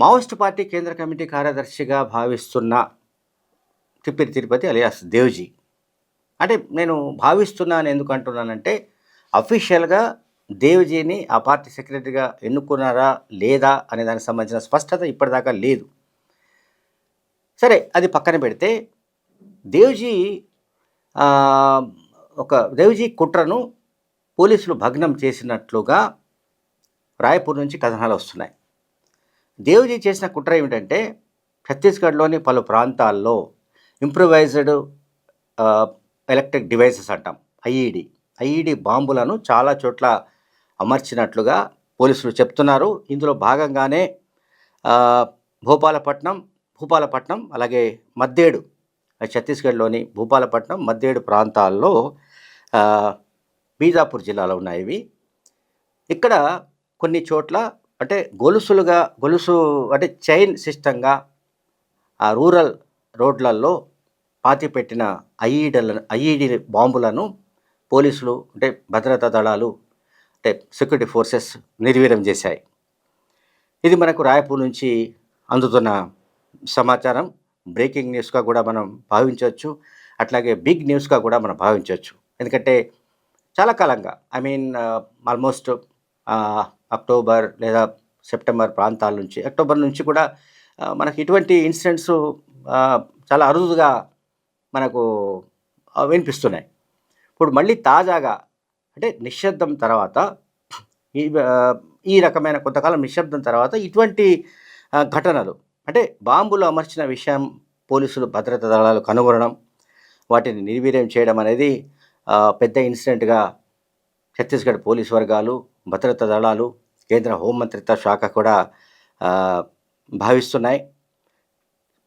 Maoist party కేంద్ర committee కార్యదర్శిగా భావిస్తున్న తిప్పిరి తిరుపతి అలియాస్ దేవ్జీ. అంటే నేను భావిస్తున్నాను ఎందుకు అంటున్నానంటే అఫీషియల్గా దేవ్జీని ఆ పార్టీ సెక్రటరీగా ఎన్నుకున్నారా లేదా అనే దానికి సంబంధించిన స్పష్టత ఇప్పటిదాకా లేదు. సరే అది పక్కన పెడితే దేవ్జీ ఒక దేవ్జీ కుట్రను పోలీసులు భగ్నం చేసినట్లుగా రాయపూర్ నుంచి కథనాలు వస్తున్నాయి. దేవుజీ చేసిన కుట్ర ఏమిటంటే ఛత్తీస్గఢ్లోని పలు ప్రాంతాల్లో ఇంప్రూవైజ్డ్ ఎలక్ట్రిక్ డివైసెస్ అంటాం ఐఈడి. ఐఈడి బాంబులను చాలా చోట్ల అమర్చినట్లుగా పోలీసులు చెప్తున్నారు. ఇందులో భాగంగానే భూపాలపట్నం భూపాలపట్నం అలాగే మద్దేడు ఛత్తీస్గఢ్లోని భూపాలపట్నం మద్దేడు ప్రాంతాల్లో బీజాపూర్ జిల్లాలో ఉన్నాయి ఇవి. ఇక్కడ కొన్ని చోట్ల అంటే గొలుసులుగా గొలుసు అంటే చైన్ సిస్టంగా ఆ రూరల్ రోడ్లలో పాతిపెట్టిన ఐఈడల ఐఈడి బాంబులను పోలీసులు అంటే భద్రతా దళాలు అంటే సెక్యూరిటీ ఫోర్సెస్ నిర్వీర్యం చేశాయి. ఇది మనకు రాయపూర్ నుంచి అందుతున్న సమాచారం. బ్రేకింగ్ న్యూస్గా కూడా మనం భావించవచ్చు. అట్లాగే బిగ్ న్యూస్గా కూడా మనం భావించవచ్చు. ఎందుకంటే చాలా కాలంగా ఐ మీన్ ఆల్మోస్ట్ అక్టోబర్ లేదా సెప్టెంబర్ ప్రాంతాల నుంచి. అక్టోబర్ నుంచి కూడా మనకి ఇటువంటి ఇన్సిడెంట్స్ చాలా అరుదుగా మనకు వినిపిస్తున్నాయి. ఇప్పుడు మళ్ళీ తాజాగా అంటే నిశ్శబ్దం తర్వాత ఈ ఈ రకమైన కొంతకాలం నిశ్శబ్దం తర్వాత ఇటువంటి ఘటనలు అంటే బాంబులు అమర్చిన విషయం పోలీసులు భద్రతా దళాలు కనుగొనడం వాటిని నిర్వీర్యం చేయడం అనేది పెద్ద ఇన్సిడెంట్గా ఛత్తీస్గఢ్ పోలీసు వర్గాలు భద్రతా దళాలు కేంద్ర హోంమంత్రిత్వ శాఖ కూడా భావిస్తున్నాయి.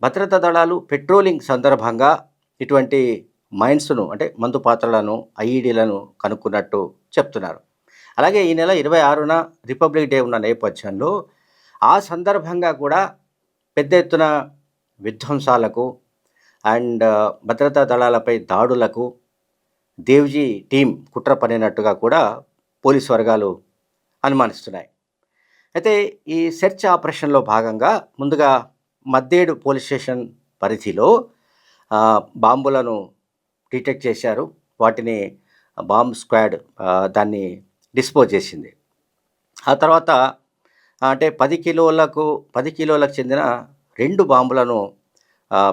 భద్రతా దళాలు పెట్రోలింగ్ సందర్భంగా ఇటువంటి మైన్స్ను అంటే మందు పాత్రలను ఐఈడీలను కనుక్కున్నట్టు చెప్తున్నారు. అలాగే ఈ నెల ఇరవై ఆరున రిపబ్లిక్ డే ఉన్న నేపథ్యంలో ఆ సందర్భంగా కూడా పెద్ద ఎత్తున విధ్వంసాలకు అండ్ భద్రతా దళాలపై దాడులకు దేవ్జీ టీం కుట్ర పనినట్టుగా కూడా పోలీస్ వర్గాలు అనుమానిస్తున్నాయి. అయితే ఈ సెర్చ్ ఆపరేషన్లో భాగంగా ముందుగా మద్దేడు పోలీస్ స్టేషన్ పరిధిలో బాంబులను డిటెక్ట్ చేశారు. వాటిని బాంబ్ స్క్వాడ్ దాన్ని డిస్పోజ్ చేసింది. ఆ తర్వాత అంటే పది కిలోలకు పది కిలోలకు చెందిన రెండు బాంబులను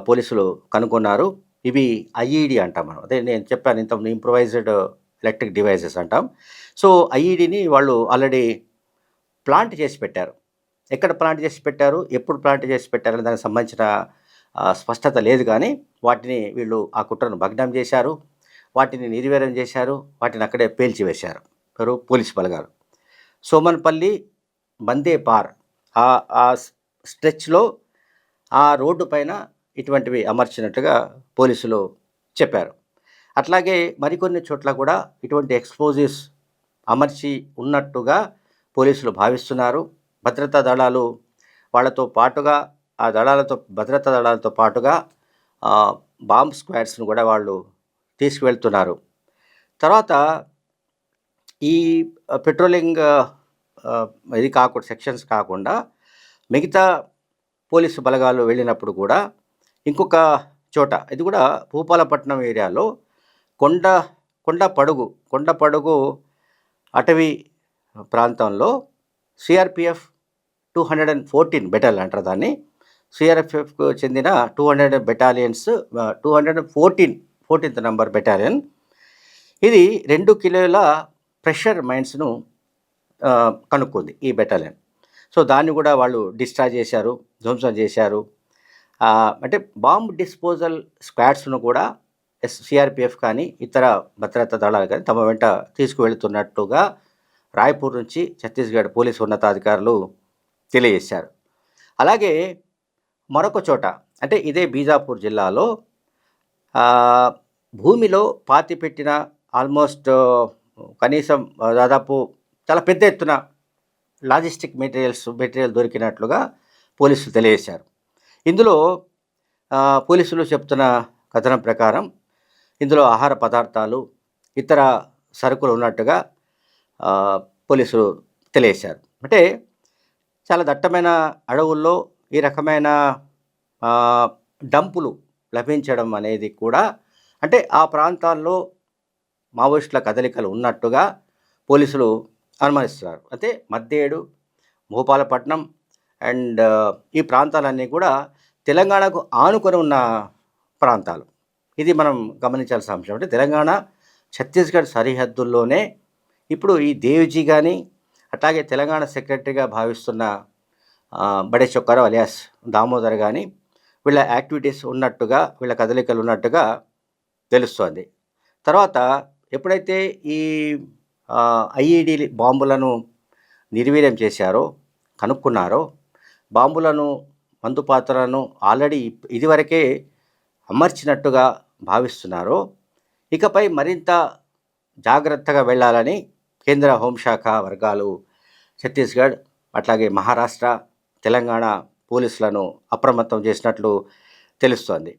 పోలీసులు కనుగొన్నారు. ఇవి ఐఈడి అంటాం మనం. అదే నేను చెప్పాను ఇంత ఇంప్రొవైజ్డ్ ఎలక్ట్రిక్ డివైసెస్ అంటాం. సో ఐఈడిని వాళ్ళు ఆల్రెడీ ప్లాంట్ చేసి పెట్టారు. ఎక్కడ ప్లాంట్ చేసి పెట్టారు ఎప్పుడు ప్లాంట్ చేసి పెట్టారని దానికి సంబంధించిన స్పష్టత లేదు కానీ వాటిని వీళ్ళు ఆ కుట్రను భగ్నం చేశారు వాటిని నిర్వీర్యం చేశారు వాటిని అక్కడే పేల్చివేశారు. ఎవరు? పోలీసు బలగారు సోమన్పల్లి బందే పార్. ఆ స్ట్రెచ్లో ఆ రోడ్డు పైన ఇటువంటివి అమర్చినట్టుగా పోలీసులు చెప్పారు. అట్లాగే మరికొన్ని చోట్ల కూడా ఇటువంటి ఎక్స్పోజిస్ అమర్చి ఉన్నట్టుగా పోలీసులు భావిస్తున్నారు. భద్రతా దళాలు వాళ్ళతో పాటుగా ఆ దళాలతో భద్రతా దళాలతో పాటుగా బాంబ్ స్క్వాడ్స్ను కూడా వాళ్ళు తీసుకువెళ్తున్నారు. తర్వాత ఈ పెట్రోలింగ్ ఇది కాకుండా సెక్షన్స్ కాకుండా మిగతా పోలీసు బలగాలు వెళ్ళినప్పుడు కూడా ఇంకొక చోట ఇది కూడా భూపాలపట్నం ఏరియాలో కొండ కొండ పడుగు కొండ పడుగు అటవీ ప్రాంతంలో CRPF two hundred and fourteen battalion అంటారు దాన్ని. సిఆర్ఎఫ్ఎఫ్కు చెందిన two hundred battalions two hundred fourteen fourteenth number battalion ఇది రెండు కిలోల ప్రెషర్ మైన్స్ను కనుక్కుంది ఈ బెటాలియన్ సో దాన్ని కూడా వాళ్ళు డిశ్చార్జ్ చేశారు ధ్వంసం చేశారు. అంటే బాంబ్ డిస్పోజల్ స్క్వాడ్స్ను కూడా ఎస్ సిఆర్పిఎఫ్ కానీ ఇతర భద్రతా దళాలు కానీ తమ వెంట తీసుకువెళుతున్నట్టుగా రాయ్పూర్ నుంచి ఛత్తీస్గఢ్ పోలీసు ఉన్నతాధికారులు తెలియజేశారు. అలాగే మరొక చోట అంటే ఇదే బీజాపూర్ జిల్లాలో భూమిలో భూమిలో పాతిపెట్టిన ఆల్మోస్ట్ కనీసం దాదాపు చాలా పెద్ద ఎత్తున లాజిస్టిక్ మెటీరియల్స్ మెటీరియల్ దొరికినట్లుగా పోలీసులు తెలియజేశారు. ఇందులో పోలీసులు చెప్తున్న కథనం ప్రకారం ఇందులో ఆహార పదార్థాలు ఇతర సరుకులు ఉన్నట్టుగా పోలీసులు తెలియజేశారు. అంటే చాలా దట్టమైన అడవుల్లో ఈ రకమైన డంపులు లభించడం అనేది కూడా అంటే ఆ ప్రాంతాల్లో మావోయిస్టుల కదలికలు ఉన్నట్టుగా పోలీసులు అనుమానిస్తున్నారు. అయితే మద్దేడు భూపాలపట్నం అండ్ ఈ ప్రాంతాలన్నీ కూడా తెలంగాణకు ఆనుకొని ఉన్న ప్రాంతాలు. ఇది మనం గమనించాల్సిన అంశం. అంటే తెలంగాణ ఛత్తీస్గఢ్ సరిహద్దుల్లోనే ఇప్పుడు ఈ దేవ్జీ కానీ అట్లాగే తెలంగాణ సెక్రటరీగా భావిస్తున్న బడే చొక్కారావు అలియాస్ దామోదర్ కానీ వీళ్ళ యాక్టివిటీస్ ఉన్నట్టుగా వీళ్ళ కదలికలు ఉన్నట్టుగా తెలుస్తోంది. తర్వాత ఎప్పుడైతే ఈ ఐఈడి బాంబులను నిర్వీర్యం చేశారో కనుక్కున్నారో బాంబులను మందు పాత్రలను ఆల్రెడీ ఇదివరకే అమర్చినట్టుగా భావిస్తున్నారు. ఇకపై మరింత జాగ్రత్తగా వెళ్ళాలని కేంద్ర హోంశాఖ వర్గాలు ఛత్తీస్గఢ్ అట్లాగే మహారాష్ట్ర తెలంగాణ పోలీసులను అప్రమత్తం చేసినట్లు తెలుస్తోంది.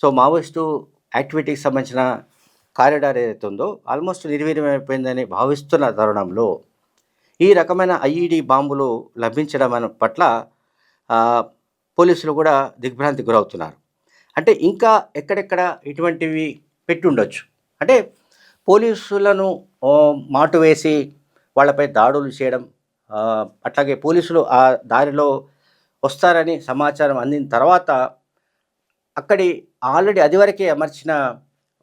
సో మావోయిస్టు యాక్టివిటీకి సంబంధించిన కారిడార్ ఏదైతే ఉందో ఆల్మోస్ట్ నిర్వీర్యమైపోయిందని భావిస్తున్న తరుణంలో ఈ రకమైన ఐఈడి బాంబులు లభించడం పట్ల పోలీసులు కూడా దిగ్భ్రాంతి గురవుతున్నారు. అంటే ఇంకా ఎక్కడెక్కడ ఇటువంటివి పెట్టి ఉండొచ్చు అంటే పోలీసులను మాటు వేసి వాళ్ళపై దాడులు చేయడం అట్లాగే పోలీసులు ఆ దారిలో వస్తారని సమాచారం అందిన తర్వాత అక్కడి ఆల్రెడీ అదివరకే అమర్చిన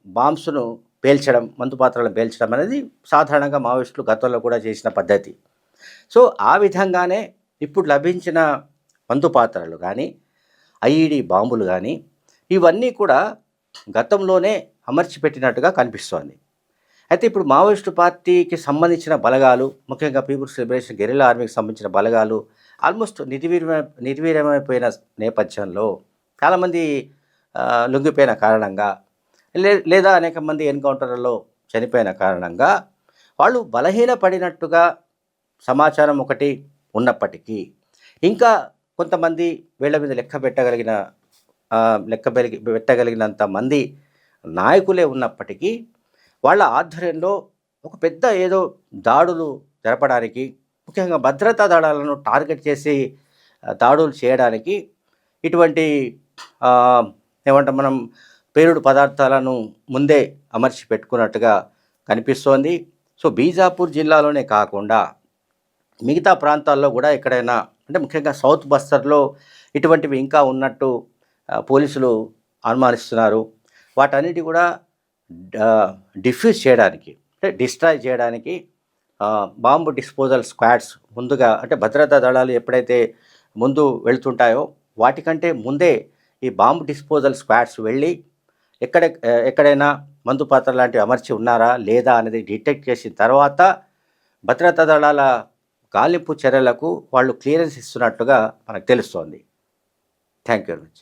బాంబ్స్ను పేల్చడం మందు పాత్రలను పేల్చడం అనేది సాధారణంగా మావోయిస్టులు గతంలో కూడా చేసిన పద్ధతి. సో ఆ విధంగానే ఇప్పుడు లభించిన మందు పాత్రలు కానీ ఐఈడి బాంబులు కానీ ఇవన్నీ కూడా గతంలోనే అమర్చిపెట్టినట్టుగా కనిపిస్తోంది. అయితే ఇప్పుడు మావోయిస్టు పార్టీకి సంబంధించిన బలగాలు ముఖ్యంగా పీపుల్స్ లిబరేషన్ గెరిలా ఆర్మీకి సంబంధించిన బలగాలు ఆల్మోస్ట్ నిర్వీర్యమై నిర్వీర్యమైపోయిన నేపథ్యంలో చాలామంది లొంగిపోయిన కారణంగా లే లేదా అనేక మంది ఎన్కౌంటర్లలో చనిపోయిన కారణంగా వాళ్ళు బలహీనపడినట్టుగా సమాచారం ఒకటి ఉన్నప్పటికీ ఇంకా కొంతమంది వీళ్ళ మీద లెక్క పెట్టగలిగిన లెక్క పెట్టగలిగినంత మంది నాయకులే ఉన్నప్పటికీ వాళ్ళ ఆధ్వర్యంలో ఒక పెద్ద ఏదో దాడులు జరపడానికి ముఖ్యంగా భద్రతా దాడాలను టార్గెట్ చేసి దాడులు చేయడానికి ఇటువంటి ఆ, ఏమంటాం మనం పేరుడు పదార్థాలను ముందే అమర్చి పెట్టుకున్నట్టుగా కనిపిస్తోంది. సో బీజాపూర్ జిల్లాలోనే కాకుండా మిగతా ప్రాంతాల్లో కూడా ఎక్కడైనా అంటే ముఖ్యంగా సౌత్ బస్తర్లో ఇటువంటివి ఇంకా ఉన్నట్టు పోలీసులు అనుమానిస్తున్నారు. వాటన్నిటి కూడా డిఫ్యూజ్ చేయడానికి అంటే డిస్ట్రాయ్ చేయడానికి బాంబు డిస్పోజల్ స్క్వాడ్స్ ముందుగా అంటే భద్రతా దళాలు ఎప్పుడైతే ముందు వెళ్తుంటాయో వాటికంటే ముందే ఈ బాంబు డిస్పోజల్ స్క్వాడ్స్ వెళ్ళి ఎక్కడ ఎక్కడైనా మందు పాత్ర లాంటివి అమర్చి ఉన్నారా లేదా అనేది డిటెక్ట్ చేసిన తర్వాత భద్రతా దళాల గాలింపు చర్యలకు వాళ్ళు క్లియరెన్స్ ఇస్తున్నట్టుగా మనకు తెలుస్తోంది. Thank you very much.